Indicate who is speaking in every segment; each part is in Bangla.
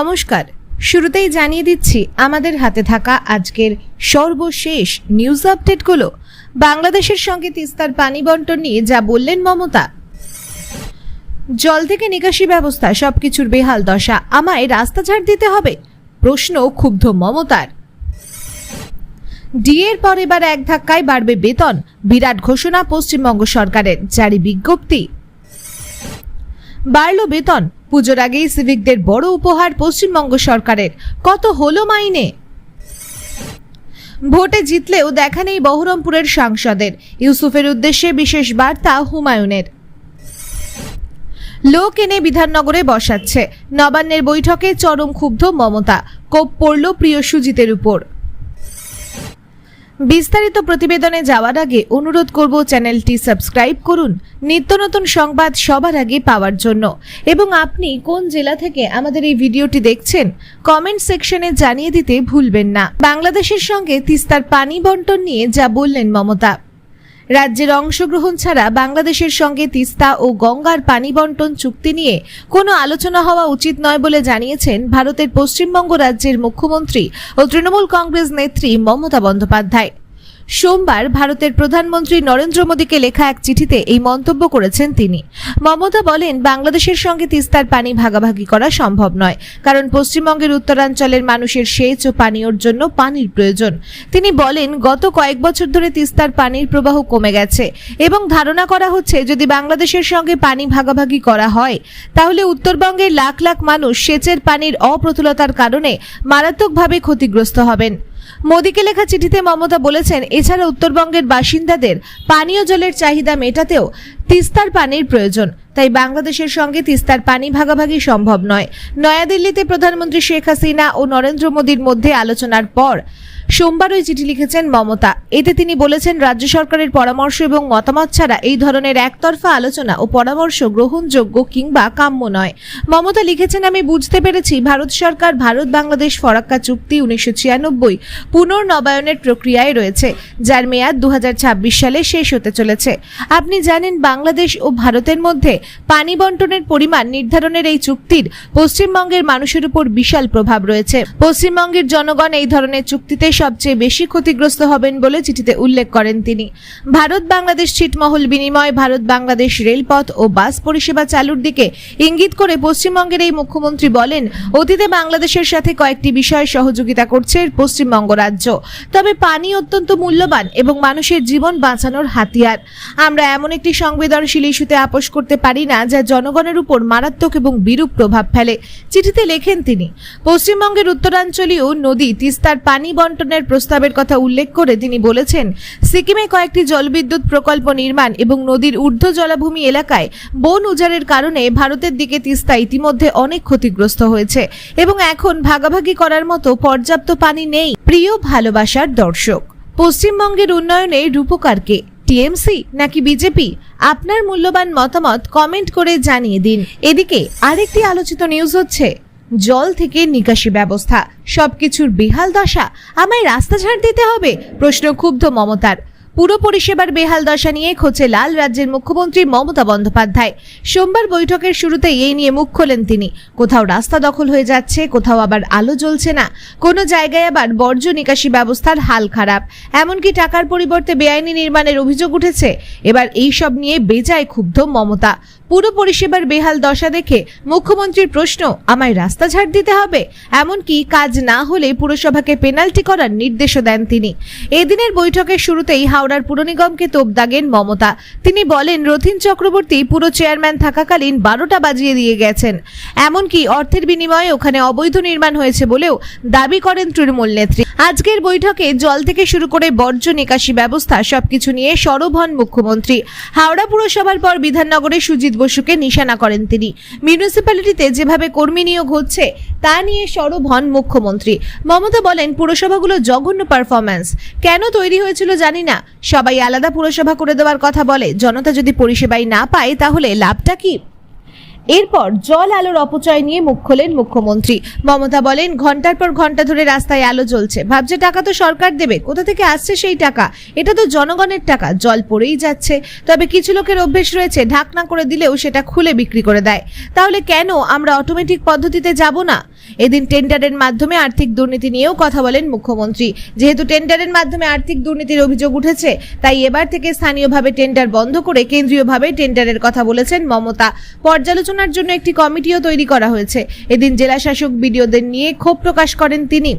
Speaker 1: নমস্কার। শুরুতেই জানিয়ে দিচ্ছি, আমাদের হাতে থাকা আজকের সর্বশেষ নিউজ আপডেটগুলো বাংলাদেশের সঙ্গে তিস্তার পানি বন্টন নিয়ে যা বললেন মমতা। জল থেকে নিকাশি ব্যবস্থা, সবকিছুর বেহাল দশা, আমায় রাস্তা ছাড় দিতে হবে? প্রশ্ন ক্ষুব্ধ মমতার। ডিএর পর এবার এক ধাক্কায় বাড়বে বেতন, বিরাট ঘোষণা পশ্চিমবঙ্গ সরকারের, জারি বিজ্ঞপ্তি। বাড়ল বেতন পুজোর আগেই সিভিকদের বড় উপহার পশ্চিমবঙ্গ সরকারের। কত হলো মাইনে? ভোটে জিতলেও দেখা নেই বহরমপুরের সাংসদের। ইউসুফের উদ্দেশ্যে বিশেষ বার্তা হুমায়ুনের। লোক এনে বিধাননগরে বসাচ্ছে। নবান্নের বৈঠকে চরম ক্ষুব্ধ মমতা। কোপ পড়ল প্রিয় সুজিতের উপর। বিস্তারিত প্রতিবেদনে যাওয়ার আগে অনুরোধ করব চ্যানেলটি সাবস্ক্রাইব করুন। নিত্য নতুন সংবাদ সবার আগে পাওয়ার জন্য। এবং আপনি কোন জেলা থেকে আমাদের এই ভিডিওটি দেখছেন কমেন্ট সেকশনে জানিয়ে দিতে ভুলবেন না। বাংলাদেশের সঙ্গে তিস্তার পানি বন্টন নিয়ে যা বললেন মমতা। রাজ্যের অংশগ্রহণ ছাড়া বাংলাদেশের সঙ্গে তিস্তা ও গঙ্গার পানি বন্টন চুক্তি নিয়ে কোনো আলোচনা হওয়া উচিত নয় বলে জানিয়েছেন ভারতের পশ্চিমবঙ্গ রাজ্যের মুখ্যমন্ত্রী ও তৃণমূল কংগ্রেস নেত্রী মমতা বন্দ্যোপাধ্যায়। সোমবার ভারতের প্রধানমন্ত্রী নরেন্দ্র মোদীকে লেখা এক চিঠিতে এই মন্তব্য করেছেন তিনি। মমতা বলেন, বাংলাদেশের সঙ্গে তিস্তার পানি ভাগাভাগি করা সম্ভব নয়, কারণ পশ্চিমবঙ্গের উত্তরাঞ্চলের মানুষের সেচ ও পানীয়র জন্য পানির প্রয়োজন। তিনি বলেন, গত কয়েক বছর ধরে তিস্তার পানির প্রবাহ কমে গেছে এবং ধারণা করা হচ্ছে, যদি বাংলাদেশের সঙ্গে পানি ভাগাভাগি করা হয়, তাহলে উত্তরবঙ্গের লাখ লাখ মানুষ সেচের পানির অপ্রতুলতার কারণে মারাত্মকভাবে ক্ষতিগ্রস্ত হবেন। মোদীকে লেখা চিঠিতে মমতা বলেছেন, এছাড়া উত্তরবঙ্গের বাসিন্দাদের পানীয় জলের চাহিদা মেটাতেও তিস্তার পানির প্রয়োজন। তাই বাংলাদেশের সঙ্গে তিস্তার পানি ভাগাভাগি সম্ভব নয়। নয়াদিল্লিতে প্রধানমন্ত্রী শেখ হাসিনা ও নরেন্দ্র মোদীর মধ্যে আলোচনার পর সোমবার ওই চিঠি লিখেছেন মমতা। এতে তিনি বলেছেন, রাজ্য সরকারের পরামর্শ এবং মতামত ছাড়া এই ধরনের একতরফা আলোচনা ও পরামর্শ গ্রহণযোগ্য কিংবা কাম্য নয়। মমতা লিখেছেন, আমি বুঝতে পেরেছি, ভারত সরকার ভারত বাংলাদেশ ফরাক্কা চুক্তি উনিশশো ছিয়ানব্বই পুনর্নবায়নের প্রক্রিয়ায় রয়েছে, যার মেয়াদ দু হাজার ছাব্বিশ সালে শেষ হতে চলেছে। আপনি জানেন, বাংলাদেশ ও ভারতের মধ্যে পানি বন্টনের পরিমাণ নির্ধারণের এই চুক্তির পশ্চিমবঙ্গের মানুষের উপর বিশাল প্রভাব রয়েছে। পশ্চিমবঙ্গের জনগণ এই ধরনের চুক্তিতে সবচেয়ে বেশি ক্ষতিগ্রস্ত হবেন বলে চিঠিতে উল্লেখ করেন তিনি। ভারত বাংলাদেশ ছিটমহল বিনিময়, ভারত বাংলাদেশ রেলপথ ও বাস পরিষেবা চালুর দিকে ইঙ্গিত করে পশ্চিমবঙ্গের এই মুখ্যমন্ত্রী বলেন, অতীতে বাংলাদেশের সাথে কয়েকটি বিষয়ে সহযোগিতা করছে পশ্চিমবঙ্গ রাজ্য। তবে পানি অত্যন্ত মূল্যবান এবং মানুষের জীবন বাঁচানোর হাতিয়ার। আমরা এমন একটি সংবেদনশীল ইস্যুতে আপোষ করতে পারি না, যা জনগণের উপর মারাত্মক এবং বিরূপ প্রভাব ফেলে। চিঠিতে লেখেন তিনি, পশ্চিমবঙ্গের উত্তরাঞ্চলীয় নদী, তিস্তার পানি বন্টনের প্রস্তাবের কথা উল্লেখ করে তিনি বলেছেন, সিকিমে কয়েকটি জলবিদ্যুৎ প্রকল্প নির্মাণ এবং নদীর ঊর্ধ্ব জলাভূমি এলাকায় বন উজাড়ের কারণে ভারতের দিকে তিস্তা ইতিমধ্যে অনেক ক্ষতিগ্রস্ত হয়েছে এবং এখন ভাগাভাগি করার মতো পর্যাপ্ত পানি নেই। প্রিয় ভালোবাসার দর্শক, পশ্চিমবঙ্গের উন্নয়নে রূপকারকে টিএমসি নাকি বিজেপি? আপনার মূল্যবান মতামত কমেন্ট করে জানিয়ে দিন। এদিকে আরেকটি আলোচিত নিউজ হচ্ছে জল থেকে নিকাশি ব্যবস্থা। সবকিছুর বেহাল দশা আমায় রাস্তা ছাড় দিতে হবে? প্রশ্ন ক্ষুব্ধ মমতার। পুরো পরিষেবার বেহাল দশা নিয়ে খোঁচে লাল রাজ্যের মুখ্যমন্ত্রী মমতা বন্দ্যোপাধ্যায়। সোমবার বৈঠকের শুরুতেই এই নিয়ে মুখ খোলেন তিনি। কোথাও রাস্তা দখল হয়ে যাচ্ছে, কোথাও আবার আলো জ্বলছে না। কোনো জায়গায় আবার বর্জ্য নিকাশি ব্যবস্থার হাল খারাপ। এমনকি টাকার পরিবর্তে বেআইনি নির্মাণের অভিযোগ উঠেছে। এবার এই সব নিয়ে বেজায় ক্ষুব্ধ মমতা। পুরো পরিষেবার বেহাল দশা দেখে মুখ্যমন্ত্রীর প্রশ্ন, আমায় রাস্তা ঝাড় দিতে হবে? এমনকি কাজ না হলে পুরসভাকে পেনাল্টি করার নির্দেশও দেন তিনি। এদিনের বৈঠকের শুরুতেই হাওড়ার পুর নিগমকে তোপ দাগেন মমতা। তিনি বলেন, রথিন চক্রবর্তী পুরো চেয়ারম্যান থাকাকালীন বারোটা বাজিয়ে দিয়ে গেছেন। এমনকি অর্থের বিনিময়ে ওখানে অবৈধ নির্মাণ হয়েছে বলেও দাবি করেন তৃণমূল নেত্রী। আজকের বৈঠকে জল থেকে শুরু করে বর্জ্য নিকাশি ব্যবস্থা সবকিছু নিয়ে সরব হন মুখ্যমন্ত্রী। হাওড়া পুরসভার পর বিধাননগরে সুজিত বসুকে নিশানা করেন তিনি। মিউনিসিপ্যালিটিতে যেভাবে কর্মী নিয়োগ হচ্ছে, তা নিয়ে সরব হন মুখ্যমন্ত্রী। মমতা বলেন, পুরসভাগুলো জঘন্য পারফরম্যান্স কেন তৈরি হয়েছিল জানি না। সবাই আলাদা পুরসভা করে দেওয়ার কথা বলে। জনতা যদি পরিষেবাই না পায়, তাহলে লাভটা কি? এরপর জল আলোর অপচয় নিয়ে মুখ খোলেন মুখ্যমন্ত্রী। মমতা বলেন, ঘণ্টার পর ঘণ্টা ধরে রাস্তায় আলো জ্বলছে। ভাবছে টাকা তো সরকার দেবে, কোথা থেকে আসছে সেই টাকা? এটা তো জনগণের টাকা, জল পড়েই যাচ্ছে। তবে কিছু লোকের অভ্যেস রয়েছে, ঢাকনা করে দিলেও সেটা খুলে বিক্রি করে দেয়। তাহলে কেন আমরা অটোমেটিক পদ্ধতিতে যাব না? এদিন টেন্ডারের মাধ্যমে আর্থিক দুর্নীতি নিয়েও কথা বলেন মুখ্যমন্ত্রী। যেহেতু টেন্ডারের মাধ্যমে আর্থিক দুর্নীতির অভিযোগ উঠেছে, তাই এবার থেকে স্থানীয়ভাবে টেন্ডার বন্ধ করে কেন্দ্রীয়ভাবে টেন্ডারের কথা বলেছেন মমতা। পর্যালোচনার জন্য একটি কমিটিও তৈরি করা হয়েছে। এদিন জেলাশাসক বিডিওদের নিয়ে ক্ষোভ প্রকাশ করেন তিনি।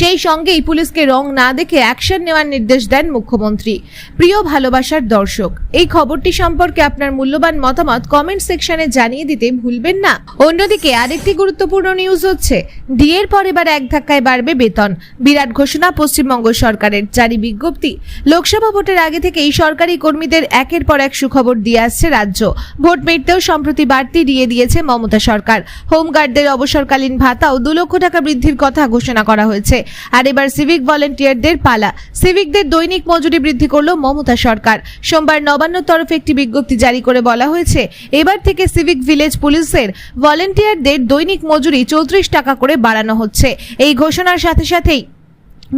Speaker 1: সেই সঙ্গেই পুলিশকে রং না দেখে অ্যাকশন নেওয়ার নির্দেশ দেন মুখ্যমন্ত্রী। প্রিয় ভালোবাসার দর্শক, এই খবরটি সম্পর্কে আপনার মূল্যবান মতামত কমেন্ট সেকশনে জানিয়ে দিতে ভুলবেন না। অন্যদিকে আরেকটি গুরুত্বপূর্ণ নিউজ হচ্ছে, ডিএর পর এবার এক ধাক্কায় বাড়বে বেতন। বিরাট ঘোষণা পশ্চিমবঙ্গ সরকারের, জারি বিজ্ঞপ্তি। লোকসভা ভোটের আগে থেকেই সরকারি কর্মীদের একের পর এক সুখবর দিয়ে আসছে রাজ্য। ভোট মিটতেও সম্প্রতি বাড়তি দিয়ে দিয়েছে মমতা সরকার। হোমগার্ডদের অবসরকালীন ভাতাও দু লক্ষ টাকা বৃদ্ধির কথা ঘোষণা করা হয়েছে। আর এবার সিভিক ভলেন্টিয়ারদের পালা। সিভিকদের দৈনিক মজুরি বৃদ্ধি করল মমতা সরকার। সোমবার নবান্ন তরফে একটি বিজ্ঞপ্তি জারি করে বলা হয়েছে, এবার থেকে সিভিক ভিলেজ পুলিশের ভলেন্টিয়ারদের দৈনিক মজুরি চৌত্রিশ টাকা করে বাড়ানো হচ্ছে। এই ঘোষণার সাথে সাথেই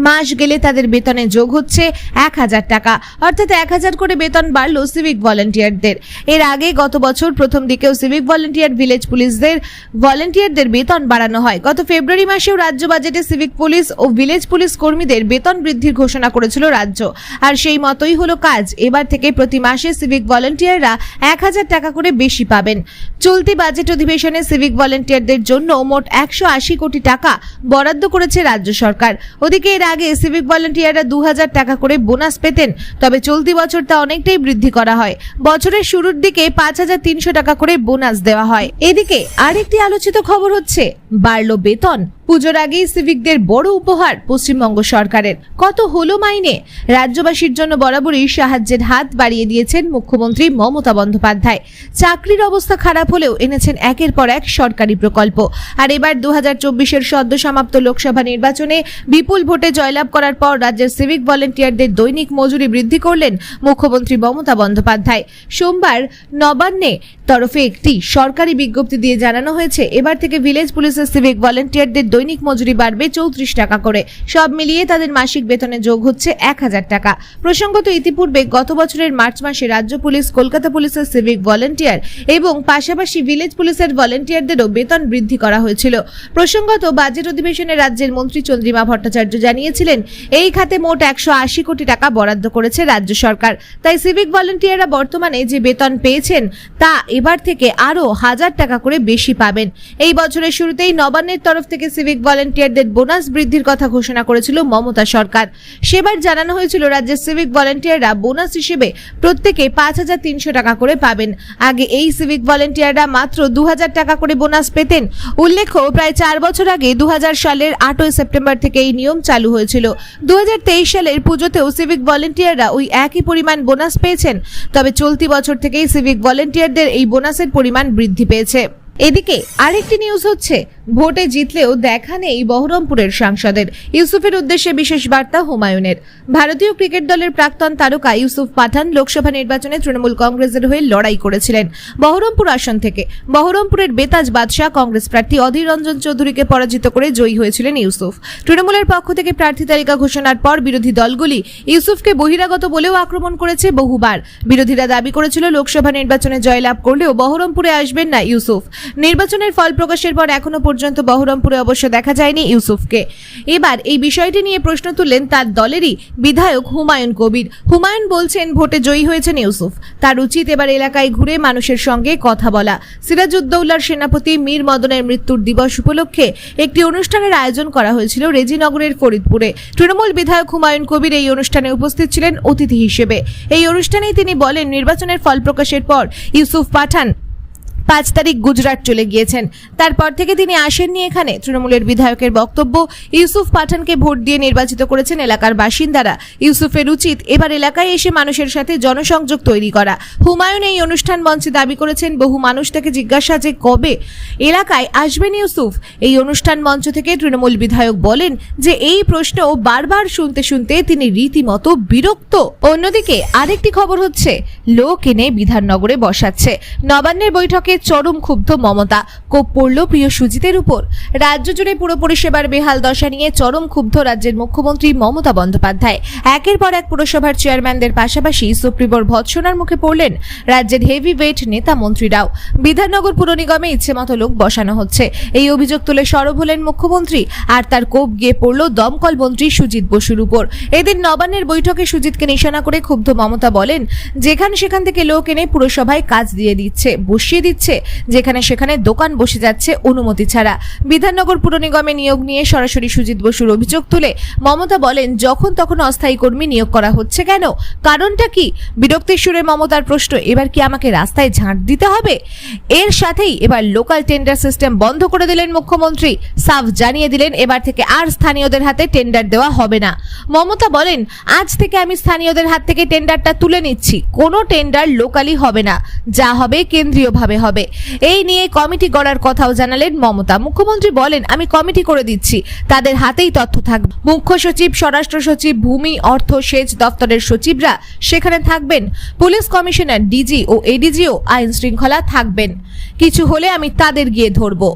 Speaker 1: মাস গেলে তাদের বেতনে যোগ হচ্ছে এক হাজার টাকা। অর্থাৎ এক হাজার করে বেতন বাড়লো সিভিক ভলেন্টিয়ারদের এর আগে গত বছর প্রথম দিকেও সিভিক ভলেন্টিয়ার ভিলেজ পুলিশদের ভলেন্টিয়ারদের বেতন বাড়ানো হয়। গত ফেব্রুয়ারি মাসেও রাজ্য বাজেটে সিভিক পুলিশ ও ভিলেজ পুলিশ কর্মীদের বেতন বৃদ্ধির ঘোষণা করেছিল রাজ্য। আর সেই মতোই হলো কাজ। এবার থেকে প্রতি মাসে সিভিক ভলেন্টিয়াররা এক হাজার টাকা করে বেশি পাবেন। চলতি বাজেট অধিবেশনে সিভিক ভলেন্টিয়ারদের জন্য মোট একশো আশি কোটি টাকা বরাদ্দ করেছে রাজ্য সরকার। ওদিকে এর আগে সিভিক ভলেন্টিয়াররা দু হাজার টাকা করে বোনাস পেতেন, তবে চলতি বছর তা অনেকটাই বৃদ্ধি করা হয়। বছরের শুরুর দিকে পাঁচ হাজার তিনশো টাকা করে বোনাস দেওয়া হয়। এদিকে আরেকটি আলোচিত খবর হচ্ছে, বাড়লো বেতন। পুজোর আগেই সিভিকদের বড় উপহার পশ্চিমবঙ্গ সরকারের। কত হলো মাইনে? রাজ্যবাসীর জন্য বরাবরই সাহায্যের হাত বাড়িয়ে দিয়েছেন মুখ্যমন্ত্রী মমতা বন্দ্যোপাধ্যায়। চাকরির অবস্থা খারাপ হলেও এনেছেন একের পর এক সরকারি প্রকল্প। আর এবার দু হাজার চব্বিশের সদ্য সমাপ্ত লোকসভা নির্বাচনে বিপুল ভোটে জয়লাভ করার পর রাজ্যের সিভিক ভলেন্টিয়ারদের দৈনিক মজুরি বৃদ্ধি করলেন মুখ্যমন্ত্রী মমতা বন্দ্যোপাধ্যায়। সোমবার নবান্নে তরফে একটি সরকারি বিজ্ঞপ্তি দিয়ে জানানো হয়েছে, এবার থেকে ভিলেজ পুলিশের সিভিক ভলেন্টিয়ারদের দৈনিক মজুরি বাড়বে চৌত্রিশ টাকা করে। সব মিলিয়ে তাদের মাসিক বেতনে যোগ হচ্ছে এক হাজার টাকা। প্রসঙ্গত ইতিপূর্বে গত বছরের মার্চ মাসে রাজ্য পুলিশ, কলকাতা পুলিশের সিভিক ভলেন্টিয়ার এবং পাশাপাশি ভিলেজ পুলিশের ভলেন্টিয়ারদেরও বেতন বৃদ্ধি করা হয়েছিল। প্রসঙ্গত বাজেট অধিবেশনে রাজ্যের মন্ত্রী চন্দ্রিমা ভট্টাচার্য জানিয়েছিলেন, এই খাতে মোট একশো আশি কোটি টাকা বরাদ্দ করেছে রাজ্য সরকার। তাই সিভিক ভলেন্টিয়াররা বর্তমানে যে বেতন পেয়েছেন, তা এবার থেকে আরও হাজার টাকা করে বেশি পাবেন। এই বছরের শুরুতেই নবান্নের তরফ থেকে সিভিক ভলেন্টিয়ারদের বোনাস বৃদ্ধির কথা ঘোষণা করেছিল মমতা সরকার। সেবার জানানো হয়েছিল, রাজ্যের সিভিক ভলেন্টিয়াররা বোনাস হিসেবে প্রত্যেকে পাঁচ হাজার তিনশো টাকা করে পাবেন। আগে এই সিভিক ভলেন্টিয়াররা মাত্র দু হাজার টাকা করে বোনাস পেতেন। উল্লেখ্য, প্রায় চার বছর আগে দু হাজার সালের আটই সেপ্টেম্বর থেকে এই নিয়ম চালু হয়েছিল। দু হাজার তেইশ সালের পুজোতেও সিভিক ভলেন্টিয়াররা ওই একই পরিমাণ বোনাস পেয়েছেন। তবে চলতি বছর থেকেই সিভিক ভলেন্টিয়ারদের এই বোনাসের পরিমাণ বৃদ্ধি পেয়েছে। এদিকে আরেকটি নিউজ হচ্ছে ভোটে জিতলেও দেখা নেই বহরমপুরের সাংসদের। ইউসুফের উদ্দেশ্যে বিশেষ বার্তা হুমায়ুনের। ভারতীয় ক্রিকেট দলের প্রাক্তন তারকা ইউসুফ পাঠান লোকসভা নির্বাচনে তৃণমূল কংগ্রেসের হয়ে লড়াই করেছিলেন। বহরমপুর আসন থেকে। বহরমপুরের বেতাজ বাদশাহ কংগ্রেস প্রার্থী অধীর রঞ্জন চৌধুরীকে পরাজিত করে জয়ী হয়েছিলেন ইউসুফ। তৃণমূলের পক্ষ থেকে প্রার্থী তালিকা ঘোষণার পর বিরোধী দলগুলি ইউসুফকে বহিরাগত বলেও আক্রমণ করেছে বহুবার। বিরোধীরা দাবি করেছিল লোকসভা নির্বাচনে জয়লাভ করলেও বহরমপুরে আসবেন না ইউসুফ। নির্বাচনের ফল প্রকাশের পর এখনও পর্যন্ত বহরমপুরে অবশ্য দেখা যায়নি ইউসুফকে। এবার এই বিষয়টি নিয়ে প্রশ্ন তুললেন তার দলেরই বিধায়ক হুমায়ুন কবির। হুমায়ুন বলছেন, ভোটে জয়ী হয়েছেন ইউসুফ। তার উচিত এবার এলাকায় ঘুরে মানুষের সঙ্গে কথা বলা। সিরাজউদ্দৌলার সেনাপতি মীর মদনের মৃত্যুর দিবস উপলক্ষে একটি অনুষ্ঠানের আয়োজন করা হয়েছিল রেজিনগরের ফরিদপুরে। তৃণমূল বিধায়ক হুমায়ুন কবির এই অনুষ্ঠানে উপস্থিত ছিলেন অতিথি হিসেবে। এই অনুষ্ঠানেই তিনি বলেন, নির্বাচনের ফল প্রকাশের পর ইউসুফ পাঠান পাঁচ তারিখ গুজরাট চলে গিয়েছেন। তারপর থেকে তিনি আসেননি এখানে। তৃণমূলের বিধায়কের বক্তব্য, ইউসুফ পাঠানকে ভোট দিয়ে নির্বাচিত করেছেন এলাকার বাসিন্দারা। ইউসুফের উচিত, এবার এলাকায় এসে মানুষের সাথে জনসংযোগ তৈরি করা। হুমায়ুন এই অনুষ্ঠান মঞ্চে দাবি করেছেন, বহু মানুষ থেকে জিজ্ঞাসা যে কবে এলাকায় আসবেন ইউসুফ? এই অনুষ্ঠান মঞ্চ থেকে তৃণমূল বিধায়ক বলেন যে এই প্রশ্ন বারবার শুনতে শুনতে তিনি রীতিমতো বিরক্ত। অন্যদিকে আরেকটি খবর হচ্ছে, লোক এনে বিধাননগরে বসাচ্ছে। নবান্নের বৈঠকে চরম ক্ষুব্ধ মমতা। কোপ পড়ল প্রিয় সুজিতের উপর। রাজ্য জুড়ে পুরো পরিষেবার বেহাল দশা নিয়ে চরম ক্ষুব্ধ রাজ্যের মুখ্যমন্ত্রী মমতা বন্দ্যোপাধ্যায়। একের পর এক পুরসভার চেয়ারম্যানদের পাশাপাশি সুপ্রিমোর ভৎসনার মুখে পড়লেন রাজ্যের হেভি ওয়েট নেতা মন্ত্রীরাও। বিধাননগর পুর নিগমে ইচ্ছেমতো লোক বসানো হচ্ছে। এই অভিযোগ তুলে সরব হলেন মুখ্যমন্ত্রী। আর তার কোপ গিয়ে পড়ল দমকল মন্ত্রী সুজিত বসুর উপর। এদিন নবান্নের বৈঠকে সুজিতকে নিশানা করে ক্ষুব্ধ মমতা বলেন, যেখানে সেখান থেকে লোক এনে পুরসভায় কাজ দিয়ে দিচ্ছে, বসিয়ে দিচ্ছে। যেখানে সেখানে দোকান বসে যাচ্ছে অনুমতি ছাড়া। বিধাননগর পুর নিগমে নিয়োগ নিয়ে সরাসরি সুজিত বসুর অভিযোগ তুলে মমতা বলেন, যখন তখন অস্থায়ী কর্মী নিয়োগ করা হচ্ছে কেন? কারণটা কি? বিরক্তির সুরে মমতার প্রশ্ন, এবার কি আমাকে রাস্তায় ঝাঁট দিতে হবে? এর সাথেই এবার লোকাল টেন্ডার সিস্টেম বন্ধ করে দিলেন মুখ্যমন্ত্রী। সাফ জানিয়ে দিলেন, এবার থেকে আর স্থানীয়দের হাতে টেন্ডার দেওয়া হবে না। মমতা বলেন, আজ থেকে আমি স্থানীয়দের হাত থেকে টেন্ডারটা তুলে নিচ্ছি। কোনো টেন্ডার লোকালি হবে না। যা হবে কেন্দ্রীয়ভাবে হবে। এই নিয়ে কমিটি গড়ার কথাও জানালেন মমতা। মুখ্যমন্ত্রী বলেন, আমি কমিটি করে দিচ্ছি। তাদের হাতেই তথ্য থাকবে। মুখ্য সচিব, স্বরাষ্ট্র সচিব, ভূমি, অর্থ, সেচ দপ্তরের সচিবরা সেখানে থাকবেন। পুলিশ কমিশনার, ডিজি ও এডিজিও আইন শৃঙ্খলা থাকবেন। কিছু হলে আমি তাদের গিয়ে ধরবো।